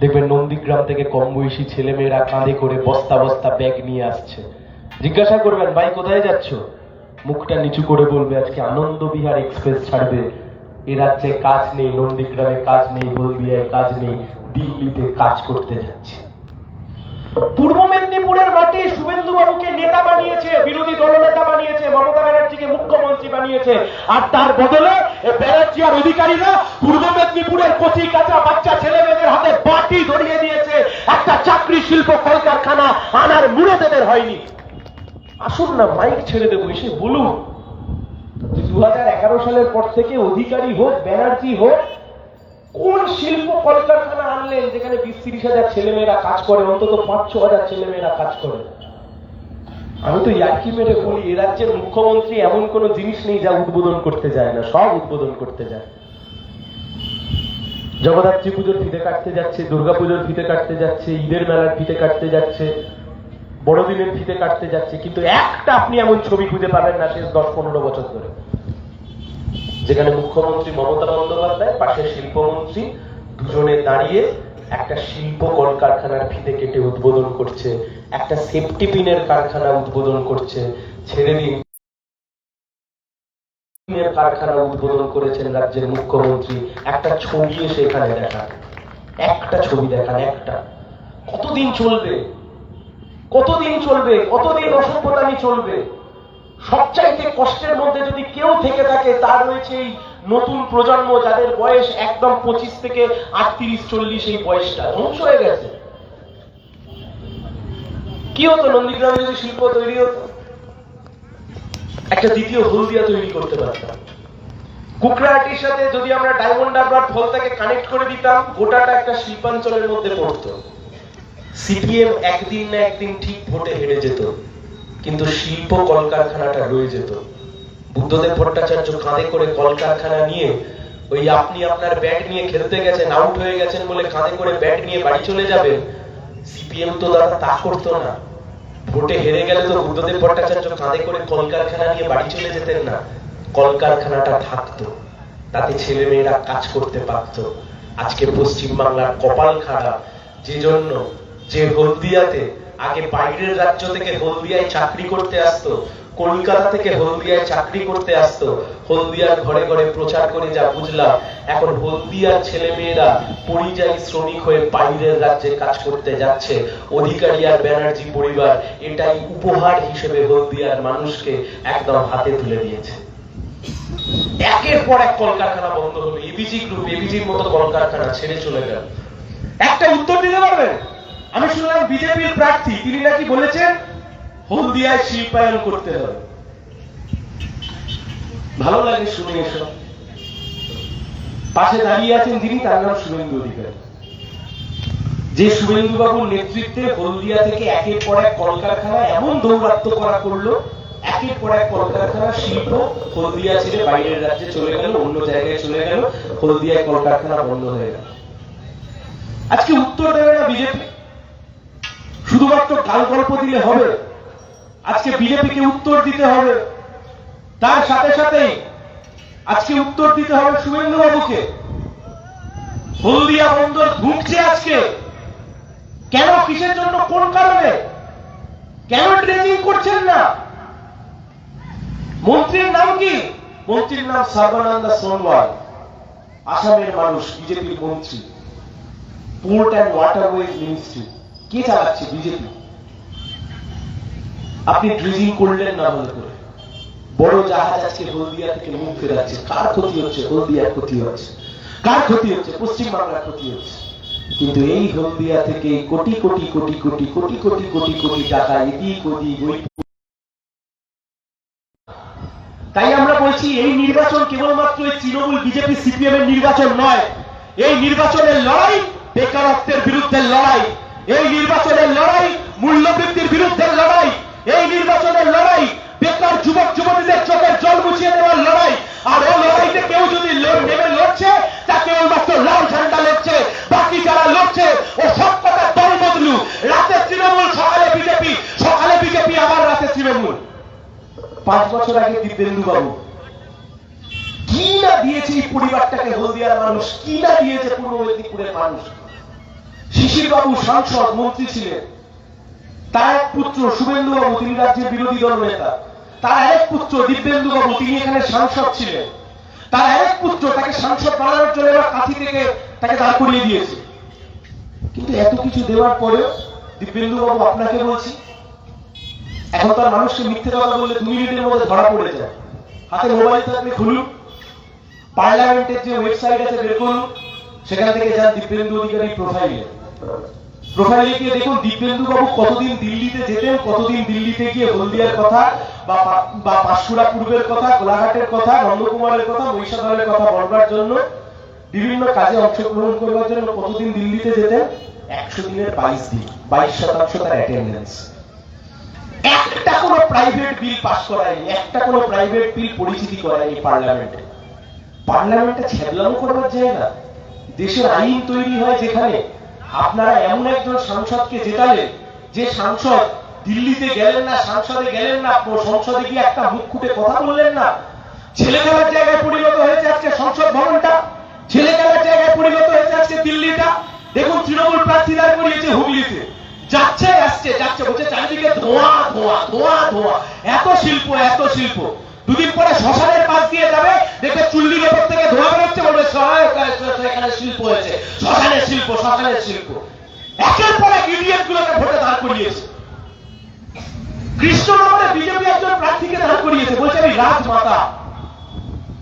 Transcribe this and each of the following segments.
দেখবেন নন্দীগ্রাম থেকে কম বয়সী ছেলেমেয়েরা কাঁধে করে বস্তা বস্তা ব্যাগ নিয়ে আসছে। জিজ্ঞাসা করবেন, ভাই, কোথায় যাচ্ছ? মুখটা নিচু করে বলবে, আজকে আনন্দ বিহার এক্সপ্রেস ছাড়বে। এ রাজ্যে কাজ নেই, নন্দীগ্রামে কাজ নেই, হলদিয়ায় কাজ নেই, দিল্লিতে কাজ করতে যাচ্ছে। পূর্ব মেদিনীপুরের মাটি শুভেন্দু বাবুকে নেতা বানিয়েছে, বিরোধী দলনেতা বানিয়েছে, মমতা ব্যানার্জিকে মুখ্যমন্ত্রী বানিয়েছে। আর তার বদলে এ ব্যানার্জি আর অধিকারীরা পূর্ব মেদিনীপুরের কচি কাঁচা বাচ্চা ছেলে মেয়েদের হাতে বাটি ধরিয়ে দিয়েছে। একটা চাকরি শিল্প কলকারখানা আনার মুরদেদের হয়নি। আসুন না, মাইক ছেড়ে দেবো, এসে বলুন। দু হাজার এগারো সালের পর থেকে অধিকারী হোক, ব্যানার্জি হোক কোন শিল্প কলকারখানা আনলেন যেখানে বিশ তিরিশ হাজার ছেলেমেয়েরা কাজ করে, অন্তত পাঁচ ছ হাজার ছেলেমেয়েরা কাজ করে? আমি তো ইয়ার্কি মেরে বলি, এ রাজ্যের মুখ্যমন্ত্রী এমন কোন জিনিস নেই যা উদ্বোধন করতে যায় না, সব উদ্বোধন করতে যায়। জগদ্ধাত্রী পুজোর ফিতে কাটতে যাচ্ছে দুর্গা পুজোর ফিতে কাটতে যাচ্ছে, ঈদের মেলার ফিতে কাটতে যাচ্ছে, বড়দিনের ফিতে কাটতে যাচ্ছে, কিন্তু একটা আপনি এমন ছবি খুঁজে পাবেন না শেষ দশ পনেরো বছর ধরে। যেখানে মুখ্যমন্ত্রী মমতা বন্দ্যোপাধ্যায় পাশে শিল্পমন্ত্রী দুজনে দাঁড়িয়ে একটা শিল্প কলকারখানার ফিতে কেটে উদ্বোধন করছে, একটা সেফটি পিনের কারখানা উদ্বোধন করছে, ছেড়ে দিন কারখানা উদ্বোধন করেছেন রাজ্যের মুখ্যমন্ত্রী। একটা ছবি এসে এখানে দেখান, একটা ছবি দেখান, একটা। কতদিন চলবে? কতদিন চলবে? কতদিন অসভ্যতামি চলবে? সবচাইতে কষ্টের মধ্যে যদি কেউ থেকে থাকে, তার রয়েছে এই নতুন প্রজন্ম যাদের বয়স একদম পঁচিশ থেকে আটত্রিশ, চল্লিশ এই বয়সটা। ধ্বংস হয়ে গেছে। কি হতো নন্দীগ্রামে যদি শিল্প তৈরি হতো? একটা দ্বিতীয় হলদিয়া তৈরি করতে পারতাম। কুকরাহাটির সাথে যদি আমরা ডায়মন্ড হারবার ফলটাকে কানেক্ট করে দিতাম, গোটাটা একটা শিল্পাঞ্চলের মধ্যে পড়তো। সিপিএম একদিন না একদিন ঠিক ভোটে হেরে যেত। কিন্তু শিল্প কলকারখানাটা রয়ে যেত। বুদ্ধদেব ভট্টাচার্য কাঁধে করে কলকারখানা নিয়ে ওই আপনি আপনার ব্যাট নিয়ে খেলতে গেছেন আউট হয়ে গেছেন বলে কাঁধে করে ব্যাট নিয়ে বাড়ি চলে যাবেন সিপিএম তো দাদা তা করতো না। ভোটে হেরে গেলে তো বুদ্ধদেব ভট্টাচার্য কাঁধে করে কলকারখানা নিয়ে বাড়ি চলে যেতেন না। কলকারখানাটা থাকতো, তাতে ছেলে মেয়েরা কাজ করতে পারত। আজকে পশ্চিম বাংলার কপাল খারাপ। যে জন্য যে হলদিয়াতে আগে বাইরের রাজ্য থেকে হলদিয়ায় চাকরি করতে আসতো, কলকাতা থেকে হলদিয়ায় চাকরি করতে আসতো, হলদিয়ার ঘরে ঘরে প্রচার করে যা বুঝলাম, এখন হলদিয়ার ছেলে মেয়েরা পরিযায়ী শ্রমিক হয়ে বাইরের রাজ্যে কাজ করতে যাচ্ছে। অধিকারী আর ব্যানার্জি পরিবার এটাই উপহার হিসেবে হলদিয়ার মানুষকে একদম হাতে তুলে দিয়েছে। একের পর এক কলকারখানা বন্ধ হলো। এবিজি গ্রুপ এবিজির মতো কলকারখানা ছেড়ে চলে গেল। একটা উত্তর দিতে পারবেন আমি শুনলাম বিজেপির প্রার্থী, তিনি নাকি বলেছেন হলদিয়ায় শিল্পায়ন করতে হবে। ভালো লাগে শুনে এসব। পাশে দাঁড়িয়ে আছেন যিনি, তার নাম শুভেন্দু অধিকারী। যে শুভেন্দু বাবুর নেতৃত্বে হলদিয়া থেকে একের পর এক কলকারখানা এমন দৌরাত্ম করা করল, একের পর এক কলকারখানা শিল্প হলদিয়া ছেড়ে বাইরের রাজ্যে চলে গেল, অন্য জায়গায় চলে গেল, হলদিয়ায় কলকারখানা বন্ধ হয়ে গেল। আজকে উত্তর দেবে না বিজেপি? শুধুমাত্র গাল গল্প দিলে হবে। আজকে বিজেপিকে উত্তর দিতে হবে। তার সাথে সাথেই আজকে উত্তর দিতে হবে শুভেন্দু বাবুকে হলদিয়া বন্দর ঢুকছে আজকে। কেন কিসের জন্য, কোন কারণে? কেন ট্রেনিং করছেন না? মন্ত্রীর নাম কি? মন্ত্রীর নাম সর্বানন্দ সোনোয়াল, আসামের মানুষ, বিজেপির মন্ত্রী। পোর্ট অ্যান্ড ওয়াটারওয়েজ মিনিস্ট্রি কে চালাচ্ছে বিজেপি? আপনি ড্রিজিং করলেন না ভালো করে? বড় জাহাজ আজকে হলদিয়া থেকে মুখ ফেরাচ্ছে। কার ক্ষতি হচ্ছে? হলদিয়ার ক্ষতি হচ্ছে। কার ক্ষতি হচ্ছে? পশ্চিম বাংলার ক্ষতি হচ্ছে। কিন্তু এই হলদিয়া থেকে কোটি কোটি কোটি কোটি কোটি কোটি কোটি কোটি টাকা এদিক ওদিক ওই তাই আমরা বলছি, এই নির্বাচন কেবলমাত্র এই তৃণমূল বিজেপি সিপিএম এর নির্বাচন নয়। এই নির্বাচনের লড়াই বেকারত্বের বিরুদ্ধে লড়াই। এই নির্বাচনের লড়াই, মূল্যবৃদ্ধির বিরুদ্ধে লড়াই, এই নির্বাচনের লড়াই, বেকার যুবক যুবতীদের চোখের জল মুছিয়ে দেওয়ার লড়াই, আর ও লড়াইতে কেউ যদি নেমে লড়ছে, তা কেবলমাত্র লাল ঝান্ডা লড়ছে, বাকি যারা লড়ছে, ও সব কথা দল বদলু রাতে তৃণমূল, সকালে বিজেপি সকালে বিজেপি, আবার রাতে তৃণমূল। পাঁচ বছর আগে দিব্যেন্দু বাবু কি না দিয়েছে এই পরিবারটাকে হলদিয়ার মানুষ? কি না দিয়েছে পূর্ব মেদিনীপুরের মানুষ? শিশির বাবু সাংসদ মন্ত্রী ছিলেন। তার এক পুত্র শুভেন্দু বাবু তিনি রাজ্যের বিরোধী দল নেতা তার এক পুত্র দিব্যেন্দু বাবু তিনি এখানে সাংসদ ছিলেন। তার এক পুত্র তাকে সাংসদ বানানোর জন্য এবার কাঁথি থেকে তাকে দাঁড় করিয়ে দিয়েছে। কিন্তু এত কিছু দেওয়ার পরেও দিব্যেন্দু বাবু আপনাকে বলছি, এখন তার মানুষকে মিথ্যে কথা বললে দু মিনিটের মধ্যে ধরা পড়ে যায়। হাতে মোবাইল থাকলে খুলুন, পার্লামেন্টের যে ওয়েবসাইট আছে বের করুন, সেখান থেকে যান দিব্যেন্দু অধিকারী প্রোফাইলে। প্রোফাইলে গিয়ে দেখুন দিব্যেন্দু বাবু কতদিন দিল্লিতে যেতেন, কতদিন দিল্লিতে গিয়ে হলদিয়ার কথা, বা বা পূর্বের কথা, গোলাঘাটের কথা, নন্দকুমারের কথা, মহিষাদলের কথা বলবার জন্য, বিভিন্ন কাজে অংশগ্রহণ করবার জন্য কতদিন দিল্লিতে যেতেন? একশো দিনের বাইশ দিন, বাইশ শতাংশ তার অ্যাটেন্ডেন্স একটা কোনো প্রাইভেট বিল পাস করায়নি, একটা কোনো প্রাইভেট বিল পরিচিতি করায়নি পার্লামেন্টে পার্লামেন্টে ছেদলামো করবার জায়গা। দেশের আইন তৈরি হয় যেখানে আপনারা এমন একজন সাংসদকে জেতালেন যে সাংসদ দিল্লিতে গেলেন না, সংসদে গেলেন না সংসদে গিয়ে একটা মুখ খুঁটে কথা বললেন না? ছেলে খেলার জায়গায় পরিণত হয়েছে আজকে সংসদ ভবনটা? ছেলে খেলার জায়গায় পরিণত হয়েছে আজকে দিল্লিটা? দেখুন, তৃণমূল প্রার্থী দাঁড় করিয়েছে হুগলিতে। যাচ্ছে আসছে যাচ্ছে, বলছে চারিদিকে ধোঁয়া ধোঁয়া ধোঁয়া ধোঁয়া। এত শিল্প এত শিল্প। দুদিন পরে শ্মশানের পাশ দিয়ে যাবে দেখবে চুল্লির ওপর থেকে ধোঁয়া বেরোচ্ছে বলবে "সহায়, এখানে শিল্প হয়েছে। শ্মশানের শিল্প শ্মশানের শিল্প। একের পর এক ইডিয়েট গুলোকে ভোটে দাঁড় করিয়েছে। কৃষ্ণনগরে বিজেপি একজন প্রার্থীকে দাঁড় করিয়েছে বলছে আমি রাজমাতা।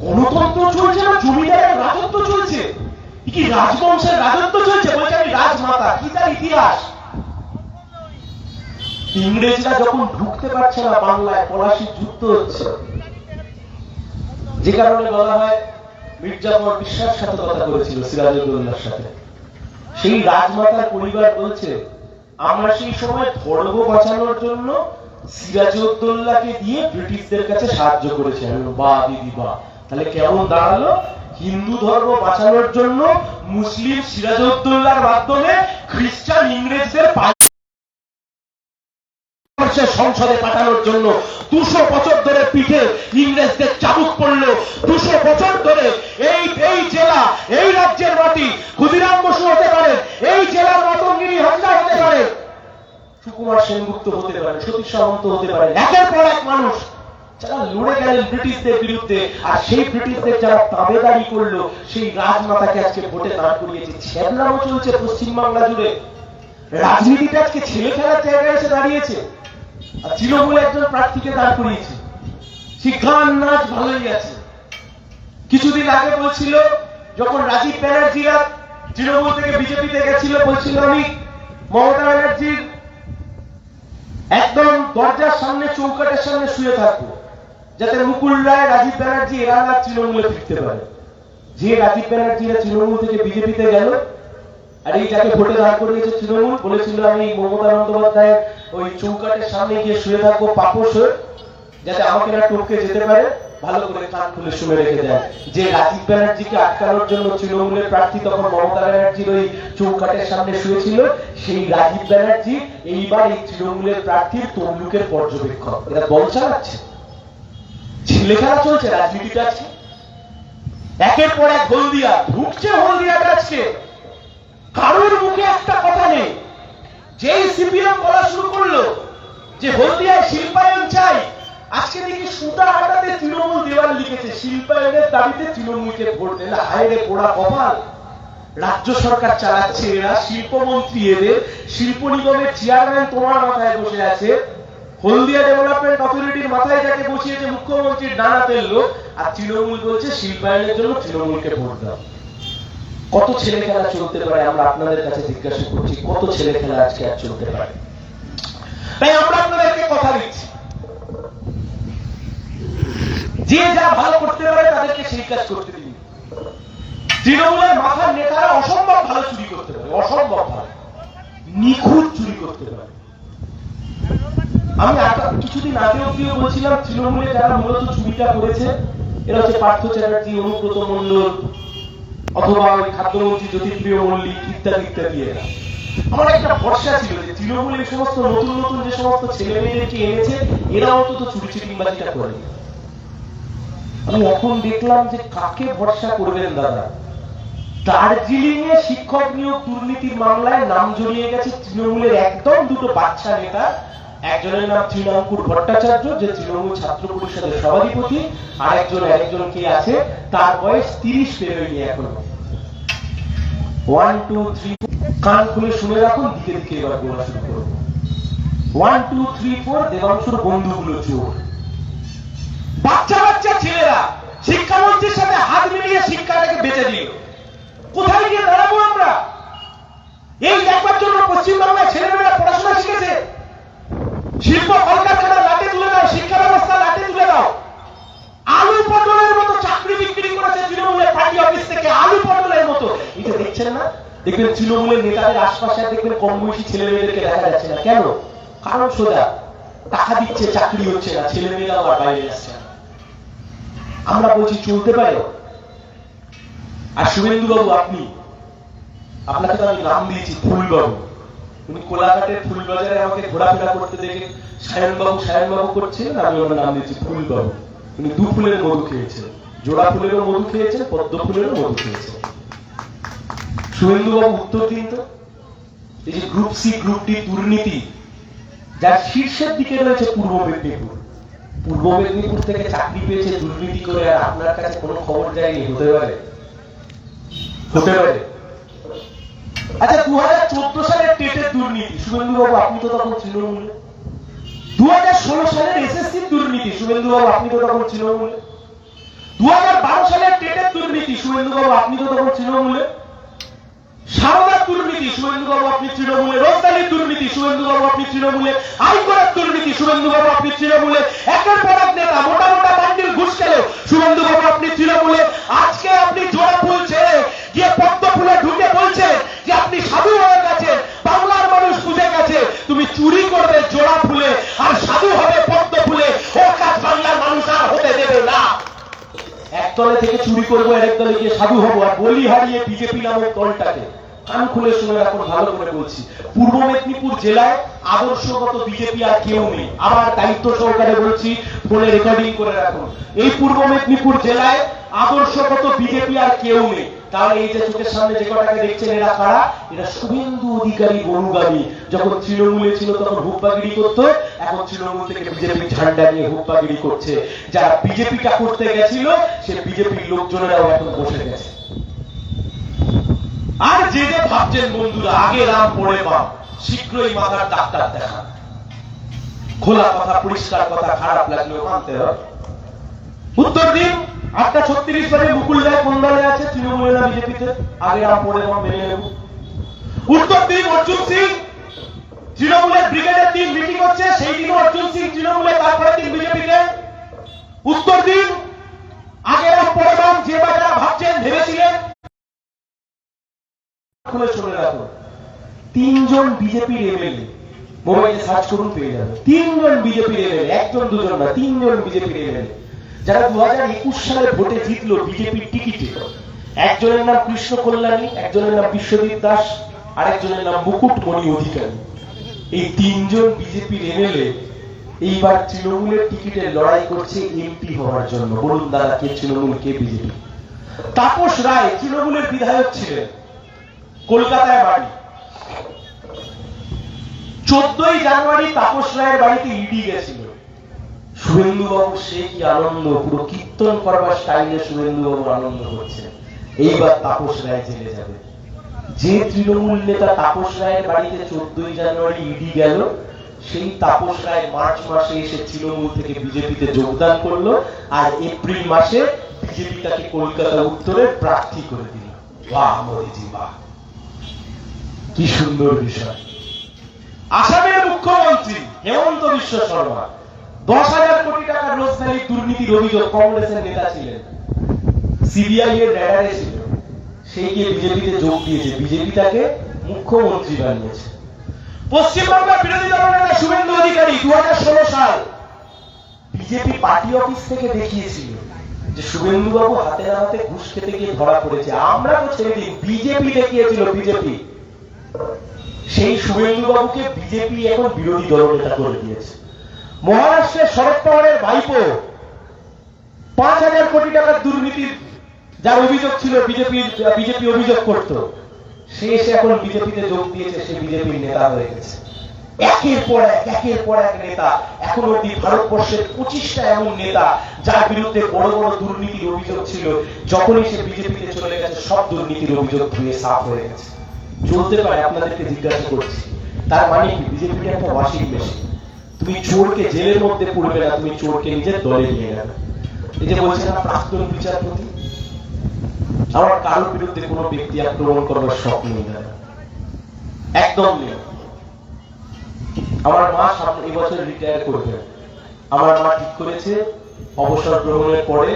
গণতন্ত্র চলছে না জমিদারের রাজত্ব চলছে? কি রাজবংশের রাজত্ব চলছে? বলছে আমি রাজমাতা কি তার ইতিহাস? ইংরেজরা যখন ঢুকতে পারছে না বাংলায় পলাশির যুদ্ধ হচ্ছে। যে কারণে বলা হয় মির্জাফর বিশ্বাসঘাতকতা করেছিল সিরাজউদ্দৌলার সাথে। সেই রাজমাতার পরিবার বলছে, আমরা সেই সময় ধর্ম বাঁচানোর জন্য সিরাজউদ্দৌলাকে দিয়ে ব্রিটিশদের কাছে সাহায্য করেছি। বাহ, দিদি বা তাহলে কেমন দাঁড়াল? হিন্দু ধর্ম বাঁচানোর জন্য মুসলিম সিরাজউদ্দৌলার মাধ্যমে খ্রিস্টান ইংরেজদের ভারতবর্ষের সংসদে পাঠানোর জন্য দুশো বছর ধরে পিঠে ইংরেজদের চাবুক পড়ল। দুশো বছর ধরে এই এই জেলা, এই রাজ্যের মাটি ক্ষুদিরাম বসু হতে পারে, এই জেলার রতনগিরি হাজরা হতে পারে। সুকুমার সেনগুপ্ত হতে পারে, সতীশ সামন্ত হতে পারে, একের পর এক মানুষ। যারা লড়ে গেলেন ব্রিটিশদের বিরুদ্ধে, আর সেই ব্রিটিশদের যারা তাবেদারি করল, সেই রাজমাতাকে আজকে ভোটে দাঁড় করিয়েছে ছেদনামও চলছে পশ্চিমবাংলা জুড়ে। রাজনীতিটা আজকে ছেলে খেলার জায়গায় এসে দাঁড়িয়েছে। আর তৃণমূল একজন প্রার্থীকে দাঁড় করিয়েছে। সে নাচ ভালোই আছে। কিছুদিন আগে বলছিল, যখন রাজীব ব্যানার্জিরা তৃণমূল থেকে বিজেপিতে গেছিল, বলছিল আমি মমতা ব্যানার্জির একদম দরজার সামনে, চৌকাটের সামনে শুয়ে থাকব, যাতে মুকুল রায়, রাজীব ব্যানার্জি এরা না তৃণমূলে ফিরতে পারে। যে রাজীব ব্যানার্জিরা তৃণমূল থেকে বিজেপিতে গেল, আর এই যাকে ভোটে দাঁড় করিয়েছে তৃণমূল, বলেছিল আমি মমতা বন্দ্যোপাধ্যায়ের ওই চৌকাটের সামনে গিয়ে শুয়ে থাকব পাপোশ হয়ে যাতে আমাকে না টপকে যেতে পারে। ভালো করে কান খুলে শুনে রেখে দেয়। যে রাজীব ব্যানার্জিকে আটকানোর জন্য তৃণমূলের প্রার্থী তখন মমতা ব্যানার্জির ওই চৌকাটের সামনে শুয়েছিল, সেই রাজীব ব্যানার্জি এইবার এই তৃণমূলের প্রার্থীর তমলুকের পর্যবেক্ষক। এরা দল চালাচ্ছে। ছেলে খেলা চলছে, রাজনীতিটা আছে। একের পর এক হলদিয়া, ঢুকছে হলদিয়া আজকে। কারোর মুখে একটা কথা নেই। যেই সিপিএম বলা শুরু করল যে হলদিয়ায় শিল্পায়ন চাই, আজকে দেখি সুতা হাটাতে তৃণমূল দেওয়াল লিখেছে, শিল্পায়নের দাবিতে তৃণমূলকে ভোট দেন হায়রে পোড়া কপাল। রাজ্য সরকার চালাচ্ছে এরা, শিল্পমন্ত্রী এদের, শিল্প নিগমের চেয়ারম্যান তোমার মাথায় বসে আছে। হলদিয়া ডেভেলপমেন্ট অথরিটির মাথায় যাকে বসিয়েছে মুখ্যমন্ত্রীর ডানাতের লোক, আর তৃণমূল বলছে শিল্পায়নের জন্য তৃণমূলকে ভোট দাও। কত ছেলে খেলা চলতে পারে, আমরা আপনাদের কাছে জিজ্ঞাসা করছি, কত ছেলে খেলা আজকে আর চলতে পারে? তাই আমরা আপনাদেরকে কথা দিচ্ছি। যে যা ভালো করতে পারে, তাদেরকে সেই কাজ করতে দিন। তৃণমূলের মাথার নেতারা অসম্ভব ভালো চুরি করতে পারে, অসম্ভব ভালো। নিখুঁত চুরি করতে পারে। আমি কিছুদিন আগে অব্দিও বলছিলাম, তৃণমূলে যারা মূলত চুরিটা করেছে, এরা হচ্ছে পার্থ চ্যাটার্জি, অনুব্রত মন্ডল অথবা ওই খাদ্যমন্ত্রী জ্যোতিপ্রিয় মল্লিক ইত্যাদি ইত্যাদি এরা। আমার একটা ভরসা ছিল যে তৃণমূল এই সমস্ত নতুন নতুন যে সমস্ত ছেলে মেয়েদেরকে এনেছে, এরা অন্তত চুরি চিটিংবাজিটা করে। আমি এখন দেখলাম যে কাকে ভরসা করবেন দাদা? দার্জিলিং এ শিক্ষক নিয়োগ দুর্নীতির মামলায় নাম জড়িয়ে গেছে তৃণমূলের একদম দুটো বাচ্চা নেতা একজনের নাম তৃণাঙ্কুর ভট্টাচার্য, যে তৃণমূল ছাত্র পরিষদের সভাধিপতি আর একজন একজন কে আছে, তার বয়স তিরিশ পেরোয়নি এখনও। ওয়ান টু থ্রি কান খুলে শুনে রাখুন, দিকে দিকে এবার বলা শুরু করব ওয়ান টু থ্রি ফোর দেবাংশুর বন্ধুগুলো চোর বাচ্চা বাচ্চা ছেলেরা, শিক্ষামন্ত্রীর সাথে হাত মিলিয়ে শিক্ষাটাকে বেঁচে দিল। কোথায় গিয়ে দাঁড়াবো আমরা? এই দেখবার জন্য পশ্চিমবাংলার ছেলেমেয়েরা পড়াশোনা শিখেছে। শিল্প লাটে তুলে দাও, শিক্ষা ব্যবস্থা লাটে তুলে দাও। আলু পটলের মতো চাকরি বিক্রি করেছে তৃণমূলের পার্টি অফিস থেকে, আলু পটলের মতো। এটা দেখছেন না? দেখবেন তৃণমূলের নেতাদের আশপাশে দেখবেন কম বয়সী ছেলে মেয়েদেরকে দেখা যাচ্ছে না। কেন? কারণ সোজা, টাকা দিচ্ছে, চাকরি হচ্ছে না ছেলে মেয়েরা আবার বাইরে যাচ্ছে না। আমরা বলছি, চলতে পারে? আর শুভেন্দু বাবু আপনি, আপনাকে তো আমি নাম দিয়েছি, ফুলবাবু। উনি কোলাঘাটের ফুলবাজারে আমাকে ঘোরাফেরা করতে দেখে সায়ন বাবু সায়ন বাবু করছিলেন আমি ওনার নাম দিয়েছি ফুলবাবু। উনি দু ফুলের মধু খেয়েছেন। জোড়া ফুলেরও মধু খেয়েছেন, পদ্ম ফুলেরও মধু খেয়েছেন। শুভেন্দু বাবু উত্তর দিন তো। এই যে গ্রুপ সি গ্রুপ ডি দুর্নীতি, যার শীর্ষের দিকে রয়েছে পূর্ব মেদিনীপুর। পূর্ব মেদিনীপুর থেকে চাকরি পেয়েছে দুর্নীতি করে, আর আপনার কাছে কোনো খবর যায়নি? হতে পারে। হতে পারে। আচ্ছা দু হাজার চোদ্দ সালের টেটের দুর্নীতি শুভেন্দু বাবু আপনি তো তখন তৃণমূলে। দু হাজার ষোলো সালের এসএসসির দুর্নীতি শুভেন্দু বাবু আপনি তো তখন তৃণমূলে। দু হাজার বারো সালের টেটের দুর্নীতি শুভেন্দু বাবু আপনি তো তখন তৃণমূলে। সারদার দুর্নীতি শুভেন্দু বাবু আপনি তৃণমূলে। রোজদালির দুর্নীতি শুভেন্দু বাবু আপনি তৃণমূলে। আইকরের দুর্নীতি শুভেন্দু বাবু আপনি তৃণমূলে। একের পর এক নেতা, মোটা মোটা বান্ডিল ঘুষ গেল শুভেন্দু বাবু আপনি তৃণমূলে। আজকে আপনি জোড়া ফুল ছেড়ে গিয়ে পদ্ম ফুলে ঢুকে বলছে যে আপনি সাধু হয়ে গেছেন, বাংলার মানুষ বুঝে গেছে, তুমি চুরি করবে জোড়া ফুলে, আর সাধু হবে পদ্ম ফুলে, ও কাজ বাংলার মানুষ আর হতে দেবে না। এক দলে থেকে চুরি করব আর এক দলে গিয়ে সাধু হব, আর বলি হারিয়ে বিজেপি নামক দলটাকে। কান খুলে শুনে এখন ভালো করে বলছি। পূর্ব মেদিনীপুর জেলায় আদর্শগত বিজেপি আর কেউ নেই। আবার দায়িত্ব সহকারে বলছি ফোনে রেকর্ডিং করে রাখুন। এই পূর্ব মেদিনীপুর জেলায় আদর্শগত বিজেপি আর কেউ নেই। তাহলে এই যে চোখের সামনে যে কটাকে দেখছেন এরা কারা? এরা শুভেন্দু অধিকারী গরুগামী যখন তৃণমূলে ছিল তখন হুব্বাগিরি করতো, এখন তৃণমূল থেকে বিজেপি ঝান্ডা নিয়ে হুব্বাগিরি করছে। যারা বিজেপিটা করতে গেছিল, সে বিজেপির লোকজনেরাও এখন বসে গেছে। আর যে যে ভাবছেন বন্ধুরা, আগে রাম পড়ে পাম শীঘ্রই মাথার ডাক্তার দেখা খোলা কথা, পরিষ্কার কথা, খারাপ লাগলেও মানতে হবে। উত্তর দিন। আটটা ছত্রিশ বাজে মুকুল রায় কোন দলে আছে? তৃণমূলে না বিজেপিতে আগে পড়ে পাম মেনে নেব। উত্তর দিন অর্জুন সিং। তৃণমূলের ব্রিগেডের দিন মিটিং হচ্ছে। সেই দিন অর্জুন সিং তৃণমূলে তারপরে দিন বিজেপিতে উত্তর দিন আগে রাম পড়ে পাম যে বা যারা ভাবছেন, ভেবেছিলেন খুলে শুনে রাখো তিনজন বিজেপির এমএলএ মোবাইলে সার্চ করুন, পেয়ে যাবে তিনজন বিজেপির এমএলএ একজন, দুজন না, তিনজন বিজেপির এমএলএ যারা দু হাজার একুশ সালে ভোটে জিতলো বিজেপির টিকিটে, একজনের নাম কৃষ্ণ কল্যাণী একজনের নাম বিশ্বজিৎ দাস, আরেকজনের নাম মুকুটমণি অধিকারী। এই তিনজন বিজেপির এমএলএ এইবার তৃণমূলের টিকিটে লড়াই করছে এমপি হওয়ার জন্য। বলুন দাদা, কে তৃণমূল, কে বিজেপি? তাপস রায় তৃণমূলের বিধায়ক ছিলেন, কলকাতায় বাড়ি। চোদ্দই জানুয়ারি তাপস রায়ের বাড়িতে ইডি গেছিল। শুভেন্দু বাবু সে কি আনন্দ? পুরো কীর্তন করবার স্টাইলে শুভেন্দু বাবু আনন্দ করছে এইবার তাপস রায় জেলে যাবে। যে তৃণমূল নেতা তাপস রায়ের বাড়িতে চোদ্দই জানুয়ারি ইডি গেল, সেই তাপস রায় মার্চ মাসে এসে তৃণমূল থেকে বিজেপিতে যোগদান করল আর এপ্রিল মাসে বিজেপি তাকে কলকাতা উত্তরে প্রার্থী করে দিল। বাহ, মোদিজি, বাহ। কি সুন্দর বিষয়। আসামের মুখ্যমন্ত্রী হেমন্ত বিশ্ব শর্মা দশ হাজার কোটি টাকার রোজগারি দুর্নীতির অভিযোগ কংগ্রেসের নেতা ছিলেন। সিবিআই এর ছিল। সেই গিয়ে বিজেপিতে যোগ দিয়েছে। বিজেপি তাকে মুখ্যমন্ত্রী বানিয়েছে। পশ্চিমবাংলার বিরোধী শুভেন্দু অধিকারী দু সাল বিজেপি পার্টি অফিস থেকে দেখিয়েছিল যে শুভেন্দু বাবু হাতে হাতে ঘুষ খেতে গিয়ে ধরা পড়েছে। আমরা তো ছেড়ে দিই বিজেপি দেখিয়েছিল বিজেপি। সেই শুভেন্দু বাবুকে বিজেপি এখন বিরোধী দলনেতা করে দিয়েছে। মহারাষ্ট্রের শরদ পাওয়ারের ভাইপো পাঁচ হাজার কোটি টাকার দুর্নীতির যার অভিযোগ ছিল বিজেপির বিজেপি অভিযোগ করত। সে এসে এখন বিজেপিতে যোগ দিয়েছে, সে বিজেপির নেতা হয়ে গেছে। একের পর এক, একের পর এক নেতা। এখন অব্দি ভারতবর্ষের পঁচিশটা এমন নেতা যার বিরুদ্ধে বড় বড় দুর্নীতির অভিযোগ ছিল। যখনই সে বিজেপিতে চলে গেছে, সব দুর্নীতির অভিযোগ ধুয়ে সাফ হয়ে গেছে। চলতে পারে, আপনাদেরকে জিজ্ঞাসা করছি। তার মানে কি? বিজেপিটা একটা ওয়াশিং মেশিন। তুমি চোরকে জেলের মধ্যে পড়বে না, তুমি চোরকে নিজের দলে নিয়ে নেবে। এই যে বলছে না, প্রাক্তন বিচারপতি? আমার কারোর বিরুদ্ধে কোনো ব্যক্তি আক্রমণ করবার শখ নেই একদম নেই। আমার মা সামনে এবছর রিটায়ার করবে। আমার মা ঠিক করেছে, অবসর গ্রহণের পরে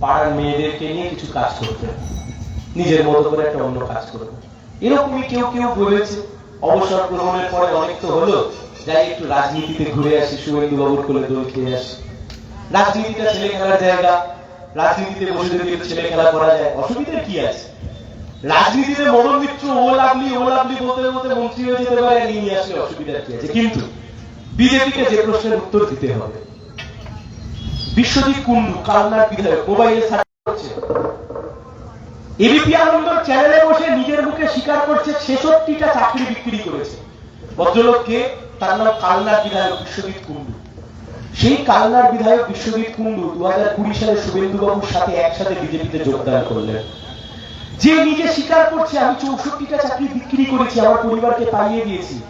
পাড়ার মেয়েদেরকে নিয়ে কিছু কাজ করতে নিজের মতো করে একটা অন্য কাজ করবে। এরকমই কেউ কেউ বলেছে, অবসর গ্রহণের পরে অনেক তো হলো। যাই একটু রাজনীতিতে ঘুরে আসি শুভেন্দু বাবুর কোলে দোল খেয়ে আসি। রাজনীতিটা ছেলে খেলার জায়গা। রাজনীতিতে বসে যদি ছেলে খেলা করা যায় অসুবিধার কি আছে? রাজনীতিতে মদন মিত্র ও লাভলি ও লাভলি বলতে বলতে মন্ত্রী হয়ে যেতে পারে নিয়ে আসলে অসুবিধার কি আছে? কিন্তু বিজেপিকে যে প্রশ্নের উত্তর দিতে হবে, বিশ্বজিৎ কুন্ডু কালনার বিধায়ক, মোবাইলে করছে। এবিপি আনন্দ চ্যানেলে বসে নিজের মুখে স্বীকার করছে, ছেষট্টিটা চাকরি বিক্রি করেছে। ভদ্রলোককে তার নাম কালনার বিধায়ক বিশ্বজিৎ কুন্ডু সেই কালনার বিধায়ক বিশ্বজিৎ কুন্ডু দু হাজার কুড়ি সালে শুভেন্দু বাবুর সাথে একসাথে বিজেপিতে যোগদান করলেন। যে নিজে স্বীকার করছে, আমি চৌষট্টিটা চাকরি বিক্রি করেছি, আমার পরিবারকে দিয়েছি।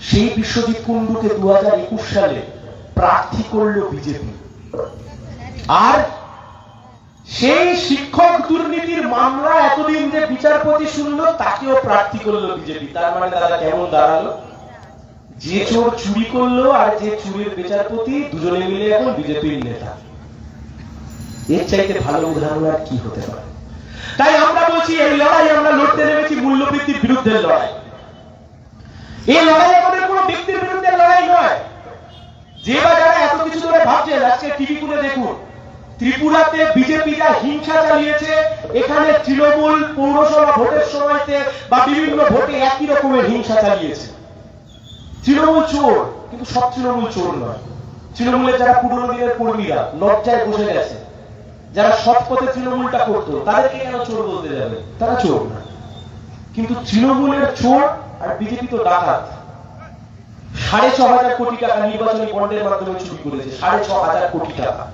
সেই বিশ্বজিৎ কুন্ডুকে দু হাজার একুশ সালে প্রার্থী করল বিজেপি। আর সেই শিক্ষক দুর্নীতির মামলা এতদিন যে বিচারপতি শুনলো, তাকেও প্রার্থী করল বিজেপি। তার মানে তারা কেমন দাঁড়াল? যে চোর চুরি করল আর যে চুরির বিচারপতি দুজনে মিলে এখন বিজেপির নেতা। এর চাইতে ভালো উদাহরণ আর কি হতে পারে? তাই আমরা বলছি, এই লড়াই আমরা লড়তে নেমেছি মূল্যবৃদ্ধির বিরুদ্ধে লড়াই। এই লড়াই আমাদের কোনো ব্যক্তির বিরুদ্ধে লড়াই নয়। যে বা যারা এত কিছু ধরে ভাবছেন, আজকে টিভি খুলে দেখুন, ত্রিপুরাতে বিজেপি যা হিংসা চালিয়েছে, এখানে তৃণমূল পৌরসভা ভোটের সময়তে বা বিভিন্ন ভোটে একই রকমের হিংসা চালিয়েছে। তৃণমূল চোর, কিন্তু সব তৃণমূল চোর নয়। তৃণমূলের যারা পুরনো দিনের কর্মীরা, লজ্জায় বসে গেছে। যারা সৎ পথে তৃণমূলটা করতো, তাদেরকে কেন চোর বলতে যাবে? তারা চোর না। কিন্তু তৃণমূলের চোর আর বিজেপি তো ডাকাত। সাড়ে ছ হাজার কোটি টাকা নির্বাচনী বন্ডের মাধ্যমে চুরি করেছে, সাড়ে ছ হাজার কোটি টাকা।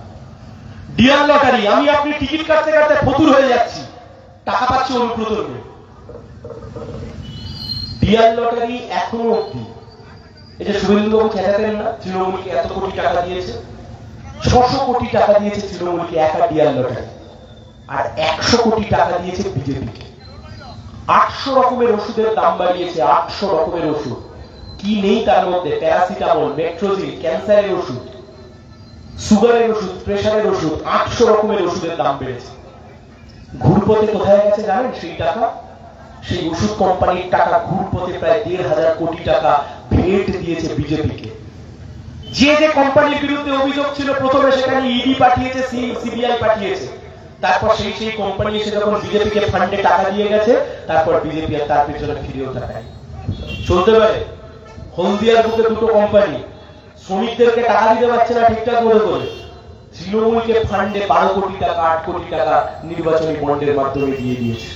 ডিয়ার লটারি, আমি আপনি টিকিট কাটতে কাটতে ফতুর হয়ে যাচ্ছি। টাকা পাচ্ছি অনুপ্রজন্মে ডিয়ার লটারি এখনও অব্দি যে শুভেন্দুবাবু চেঁচাতেন না, তৃণমূলকে এত কোটি টাকা দিয়েছে। ছশো কোটি টাকা দিয়েছে তৃণমূলকে একা ডিয়ার লটারি। আর একশো কোটি টাকা দিয়েছে বিজেপিকে আটশো রকমের ওষুধের দাম বাড়িয়েছে, আটশো রকমের ওষুধ। কি নেই তার মধ্যে? প্যারাসিটামল, মেট্রোজিন, ক্যান্সারের ওষুধ, সুগারের ওষুধ, প্রেশারের ওষুধ, আটশো রকমের ওষুধের দাম বেড়েছে। ঘুরপথে কোথায় গেছে জানেন সেই টাকা? সেই ওষুধ কোম্পানির টাকা, ঘুরপথে প্রায় দেড় হাজার কোটি টাকা ভেট দিয়েছে বিজেপিকে যে যে কোম্পানির বিরুদ্ধে অভিযোগ ছিল, প্রথমে সেখানে ইডি পাঠিয়েছে সিবিআই পাঠিয়েছে। তারপর সেই সেই কোম্পানি এসে যখন বিজেপিকে ফান্ডে টাকা দিয়ে গেছে, তারপর বিজেপি আর তার পিছনে ফিরেও তাকায় চলতে পারে, হলদিয়ার বুকে দুটো কোম্পানি, শ্রমিকদেরকে টাকা দিতে পারছে না ঠিকঠাক করে করে। তৃণমূলকে ফান্ডে বারো কোটি টাকা, আট কোটি টাকা নির্বাচনী বন্ডের মাধ্যমে দিয়ে দিয়েছে।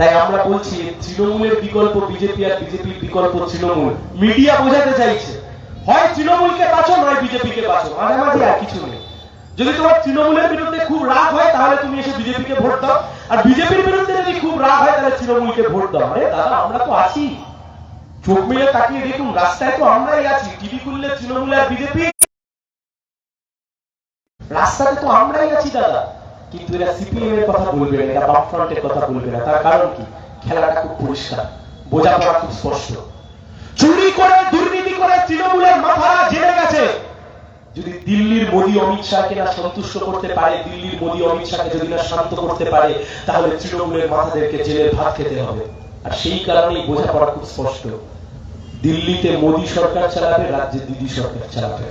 তাই আমরা বলছি, তৃণমূলের বিকল্প বিজেপি আর বিজেপির বিকল্প তৃণমূল। মিডিয়া বোঝাতে চাইছে। হয় তৃণমূলকে বাঁচো, নয় বিজেপিকে বাঁচো। মাঝামাঝি আর কিছু নেই। যদি তোমার তৃণমূলের বিরুদ্ধে খুব রাগ হয়, তাহলে তুমি এসে বিজেপিকে ভোট দাও। আর বিজেপির বিরুদ্ধে যদি খুব রাগ হয়, তাহলে তৃণমূলকে ভোট দাও। আরে দাদা, আমরা তো আছি। চোখ মিলে তাকিয়ে দেখুন, রাস্তায় তো আমরাই আছি। টিভি খুললে তৃণমূল আর বিজেপি। রাস্তাতে তো আমরাই আছি, দাদা। কিন্তু এরা সিপিএম এর কথা বলবে না, এরা বাম ফ্রন্টের কথা বলবে না। তার কারণ কি? খেলাটা খুব পরিষ্কার, বোঝাপড়া খুব স্পষ্ট। চুরি করে, দুর্নীতি করে তৃণমূলের মাথারা জেনে গেছে। যদি দিল্লির মোদী অমিত শাহকে না সন্তুষ্ট করতে পারে, দিল্লির মোদী অমিত শাহকে যদি না শান্ত করতে পারে, তাহলে তৃণমূলের মাথাদেরকে জেলের ভাত খেতে হবে। আর সেই কারণেই বোঝাপড়া খুব স্পষ্ট। দিল্লিতে মোদী সরকার চালাবে, রাজ্যে দিদি সরকার চালাবে।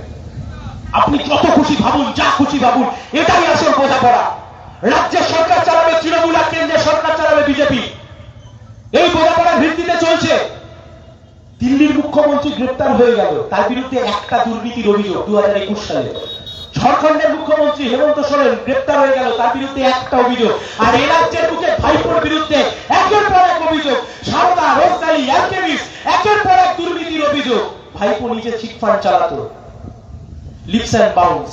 আপনি যত খুশি ভাবুন, যা খুশি ভাবুন, এটাই আসল বোঝাপড়া। রাজ্যের সরকার চালাবে, তৃণমূল আর কেন্দ্রের সরকার চালাবে বিজেপি। এই বোঝাপড়ার ভিত্তিতে চলছে। দিল্লির মুখ্যমন্ত্রী গ্রেপ্তার হয়ে গেল। তার বিরুদ্ধে একটা দুর্নীতির অভিযোগ দু হাজার একুশ সালে। ঝড় ঝাড়খণ্ডের মুখ্যমন্ত্রী হেমন্ত সোরেন গ্রেপ্তার হয়ে গেল। তার বিরুদ্ধে একটা অভিযোগ। আর এই রাজ্যের বুকে ভাইপোর বিরুদ্ধে একের পর এক অভিযোগ। সারদা, রোজগালি, অ্যালকেমিস, একের পর এক দুর্নীতির অভিযোগ। ভাইপো নিজে চিটফান্ড চালাতো। লিপস অ্যান্ড বাউন্স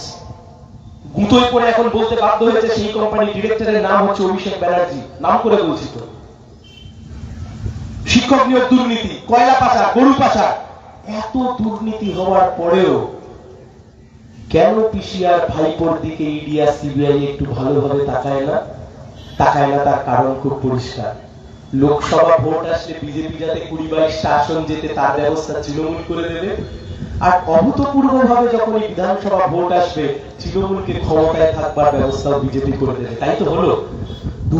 গুঁতোয় করে এখন বলতে বাধ্য হয়েছে সেই কোম্পানির ডিরেক্টরের নাম হচ্ছে অভিষেক ব্যানার্জি। নাম করে বলছি তো। শিক্ষক নিয়োগ দুর্নীতি, কয়লা পাচার গরু পাচার। এত দুর্নীতি হওয়ার পরেও কেন পিসিআর ভাইপোর দিকে ইডি আর সিবিআই একটু ভালোভাবে তাকায় না? তাকায় না তার কারণ খুব পরিষ্কার। লোকসভা ভোট আসলে বিজেপি যাতে কুড়ি বাইশটা আসন যেতে তার ব্যবস্থা তৃণমূল করে দেবে। আর অভূতপূর্ব ভাবে যখন এই বিধানসভা ভোট আসবে, তৃণমূলকে ক্ষমতায় থাকবার ব্যবস্থাও বিজেপি করে দেবে। তাই তো হলো। দু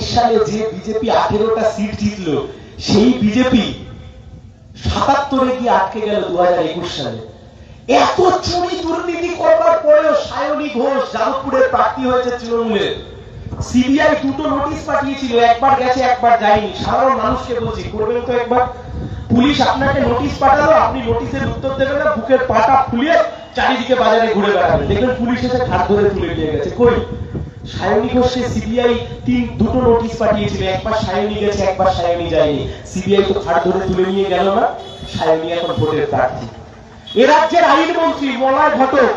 সালে যে বিজেপি আঠেরোটা সিট জিতলো, সেই বিজেপি সাতাত্তরে গিয়ে আটকে গেল দু হাজার একুশ সালে। এত চুরি দুর্নীতি করবার পরেও সায়নী ঘোষ যাদবপুরের প্রার্থী হয়েছে তৃণমূলের। সিবিআই দুটো নোটিশ পাঠিয়েছিল, একবার গেছে, একবার যায়নি। সাধারণ মানুষকে বলছি, করবেন তো একবার। পুলিশ আপনাকে নোটিশ পাঠালো, আপনি নোটিশের উত্তর দেবেন না, বুকের পাটা ফুলিয়ে চারিদিকে বাজারে ঘুরে বেড়াবেন দেখবেন পুলিশ এসে ঘাট ধরে তুলে নিয়ে গেছে। কই? সায়নী সিবিআই তিন, দুটো নোটিশ পাঠিয়েছিল। একবার সায়নী গেছে, একবার সায়নী যায়নি। সিবিআই তো ধরে তুলে নিয়ে গেল না, সায়নী এখন ভোটের প্রার্থী। এ রাজ্যের আইনমন্ত্রী মলয় ঘটক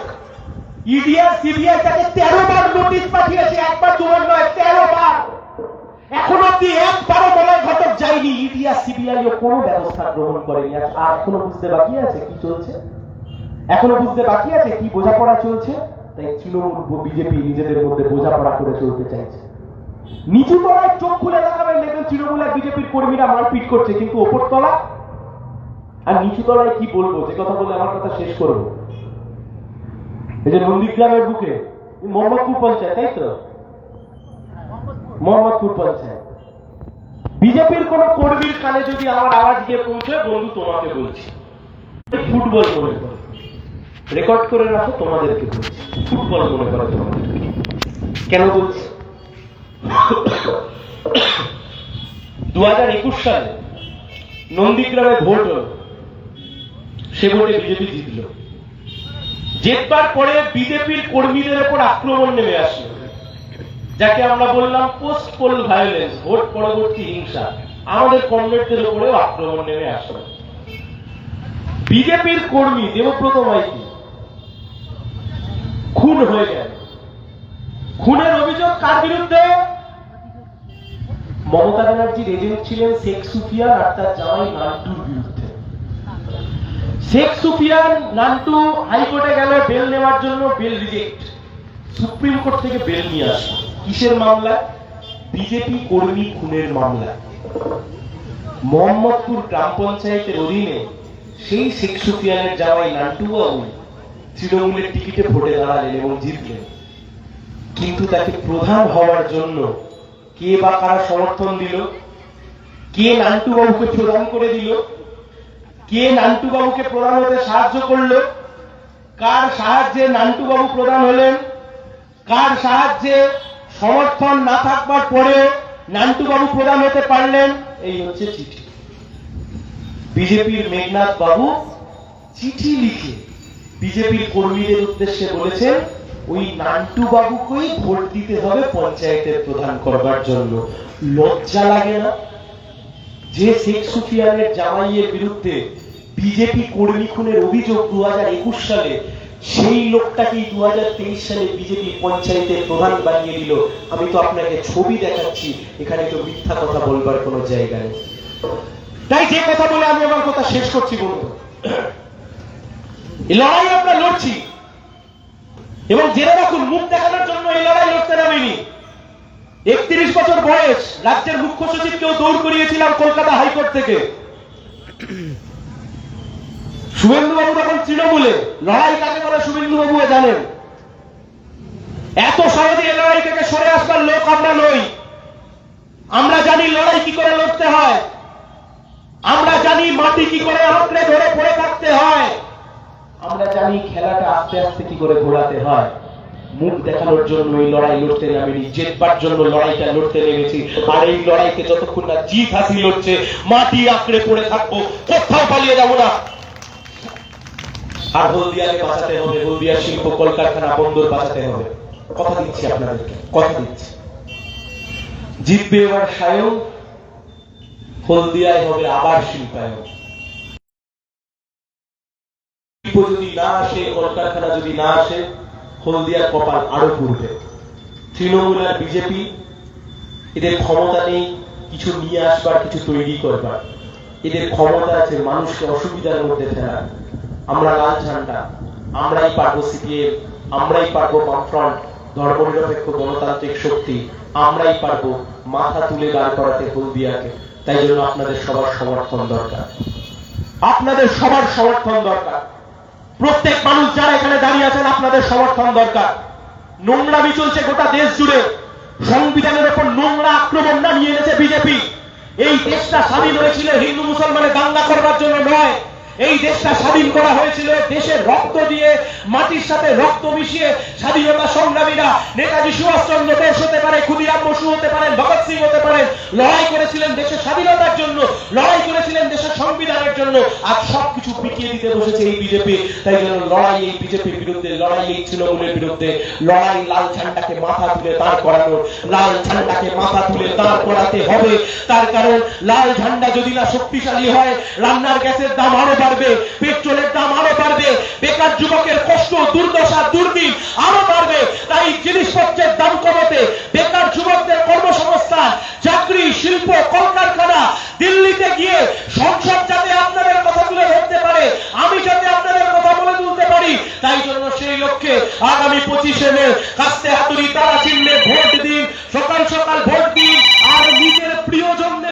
সিবিআই তাকে তেরো বার নোটিশ পাঠিয়েছে, একবার নয়, তেরো বার। এখন অব্দি একবারও মলয় ঘটক যায়নি? ইডিআর সিবিআই ও কোনো ব্যবস্থা গ্রহণ করেনি। আর এখনও বুঝতে বাকি আছে কি চলছে? এখনও বুঝতে বাকি আছে কি বোঝাপড়া চলছে? তাই তৃণমূল বিজেপি নিজেদের মধ্যে বোঝাপড়া করে চলতে চাইছে। নিচু তলায় চোখ খুলে দেখাবেন দেখবেন তৃণমূল আর বিজেপির কর্মীরা মারপিট করছে, কিন্তু ওপর তলা? আর নিচু তলায় কি বলব? যে কথা বলে আমার কথা শেষ করব। এই যে নন্দীগ্রামের বুকে মোহাম্মদপুর পঞ্চায়েত, তাই তো? মোহাম্মদপুর পঞ্চায়েত বিজেপির কোন কর্মীর কানে যদি আমার আওয়াজ গিয়ে পৌঁছয়, বন্ধু, তোমাকে বলছি। ফুটবল মনে করো। রেকর্ড করে রাখো, তোমাদেরকে বলছি। ফুটবল মনে করো তোমাদেরকে কেন বলছি? দু হাজার একুশ সালে নন্দীগ্রামে ভোট হলো। সে ভোটে বিজেপি জিতল। জেতবার পরে বিজেপির কর্মীদের উপর আক্রমণ নেমে আসলো। যাকে আমরা বললাম পোস্ট পোল ভায়োলেন্স ভোট পরবর্তী হিংসা, আমাদের কমরেডদের উপরেও আক্রমণ নেমে আসলো বিজেপির কর্মী দেবব্রত মাইতি খুন হয়ে গেল। খুনের অভিযোগ কার বিরুদ্ধে? মমতা ব্যানার্জির এজেন্ট ছিলেন শেখ সুফিয়ান আর তার জামাই নান্টুর বিরুদ্ধে। শেখ সুফিয়ান নান্টু হাইকোর্টে গেল, বেল নেওয়ার জন্য বেল রিজেক্ট। সুপ্রিম কোর্ট থেকে বেল নিয়ে আসলো। কিসের মামলা? বিজেপি কর্মী খুনের মামলা। মোহাম্মদপুর গ্রাম পঞ্চায়েতের অধীনে সেই শেখ সুফিয়ানের জামাই নান্টু বাবু তৃণমূলের টিকিটে ভোটে দাঁড়ালেন এবং জিতলেন। কিন্তু তাকে প্রধান হওয়ার জন্য কে বা কারা সমর্থন দিল? কে নান্টু বাবুকে প্রদান করে দিল? কে নান্টু বাবুকে প্রধান হতে সাহায্য করল? কার সাহায্যে নান্টু বাবু প্রধান হলেন? কার সাহায্যে সমর্থন না থাকবার পরে নান্টু বাবু প্রধান হতে পারলেন, এই হচ্ছে চিঠি। বিজেপির মেঘনাথ বাবু চিঠি লিখে বিজেপির কর্মীদের উদ্দেশ্যে বলেছেন, ওই নান্টু বাবুকেই ভোট দিতে হবে পঞ্চায়েতের প্রধান করবার জন্য। লজ্জা লাগে না? যে শেখ সুফিয়ানের জামাইয়ের বিরুদ্ধে বিজেপি কর্মী খুনের অভিযোগ দু হাজার একুশ সালে সেই লোকটাকেই দু হাজার তেইশ সালে বিজেপি পঞ্চায়েতের প্রধান বানিয়ে দিল। আমি তো আপনাকে ছবি দেখাচ্ছি, এখানে তো মিথ্যা কথা বলবার কোনো জায়গা নেই। তাই যে কথা বলে আমি আমার কথা শেষ করছি এই লড়াই আমরা লড়ছি। এবং জেনে রাখুন মুখ দেখানোর জন্য এই লড়াই লড়তে নামিনি। একত্রিশ বছর বয়স, রাজ্যের মুখ্য সচিবকেও দৌড় করিয়েছিলাম কলকাতা হাইকোর্ট থেকে। শুভেন্দু বাবু তখন তৃণমূলে। লড়াই কাকে বলে শুভেন্দু বাবু জানেন। এত সহজে এই লড়াই থেকে সরে আসবার লোক আমরা নই। আমরা জানি লড়াই কি করে লড়তে হয়। আমরা জানি মাটি কি করে আঁকড়ে ধরে পড়ে থাকতে হয়। আমরা জানি খেলাটা আস্তে আস্তে কি করে ঘোরাতে হয়। মুখ দেখানোর জন্য এই লড়াই লড়তে নামেনি, জেতবার জন্য লড়াইটা লড়তে নেমেছি। আর এই লড়াইতে যতক্ষণ না জিত হাসিল হচ্ছে, মাটি আঁকড়ে পড়ে থাকব, কোথাও পালিয়ে যাব না। আর হলদিয়াকে বাঁচাতে হবে, হলদিয়া শিল্প কলকারখানা বন্দর বাঁচাতে হবে। কথা দিচ্ছি আপনাদেরকে, কথা দিচ্ছি। জিতবে এবার সায়ন হলদিয়ায় হবে আবার শিল্পায়ন। শিল্প যদি না আসে, কলকারখানা যদি না আসে, হলদিয়ার কপাল আরও পূর্বে তৃণমূল আর বিজেপি, এদের ক্ষমতা নেই কিছু নিয়ে আসবার, কিছু তৈরি করবার। এদের ক্ষমতা আছে মানুষকে অসুবিধার মধ্যে ফেলার। আমরা লাল ঝান্ডা, আমরাই পারব সিপিএম আমরাই পারব বামফ্রন্ট, ধর্মনিরপেক্ষ গণতান্ত্রিক শক্তি, আমরাই পারব মাথা তুলে দাঁড় করাতে হলদিয়াকে। তাই জন্য আপনাদের সবার সমর্থন দরকার। আপনাদের সবার সমর্থন দরকার। প্রত্যেক মানুষ যারা এখানে দাঁড়িয়ে আছেন, আপনাদের সমর্থন দরকার। নোংরামি চলছে গোটা দেশ জুড়ে। সংবিধানের ওপর নোংরা আক্রমণ নামিয়ে এনেছে বিজেপি। এই দেশটা স্বাধীন হয়েছিল হিন্দু মুসলমানের দাঙ্গা করবার জন্য নয়। এই দেশটা স্বাধীন করা হয়েছিল। দেশের রক্ত দিয়ে, মাটির সাথে রক্ত মিশিয়ে স্বাধীনতা সংগ্রামীরা নেতাজি সুভাষচন্দ্র বোস হতে পারে, ক্ষুদিরাম বসু হতে পারেন, ভগৎ সিং হতে পারেন, লড়াই করেছিলেন দেশের স্বাধীনতার জন্য, লড়াই করেছিলেন দেশের সংবিধানের জন্য। আজ সবকিছু পিটিয়ে দিতে বসেছে এই বিজেপি। তাই জন্য লড়াই এই বিজেপির বিরুদ্ধে, লড়াই এই তৃণমূলের বিরুদ্ধে, লড়াই লাল ঝান্ডাকে মাথা তুলে দাঁড় করানো লাল ঝান্ডাকে মাথা তুলে দাঁড় করাতে হবে। তার কারণ, লাল ঝান্ডা যদি না শক্তিশালী হয়, রান্নার গ্যাসের দাম আরও বাড়বে, পেট্রোলের দাম আরও বাড়বে, বেকার যুবকের কষ্ট, দুর্দশা দুর্দিন আরও বাড়বে। তাই জিনিসপত্রের দাম কমাতে বেকার যুবকদের কর্মসংস্থান, চাকরি, শিল্প, কলকারখানা, দিল্লিতে গিয়ে সংসদ যাতে আপনাদের কথা তুলে ধরতে পারে, আমি যাতে আপনাদের কথা বলে তুলতে পারি, তাই জন্য সেই লক্ষ্যে আগামী পঁচিশে মে কাস্তে হাতুড়ি তারা চিহ্নে ভোট দিন, সকাল সকাল ভোট দিন, আর নিজে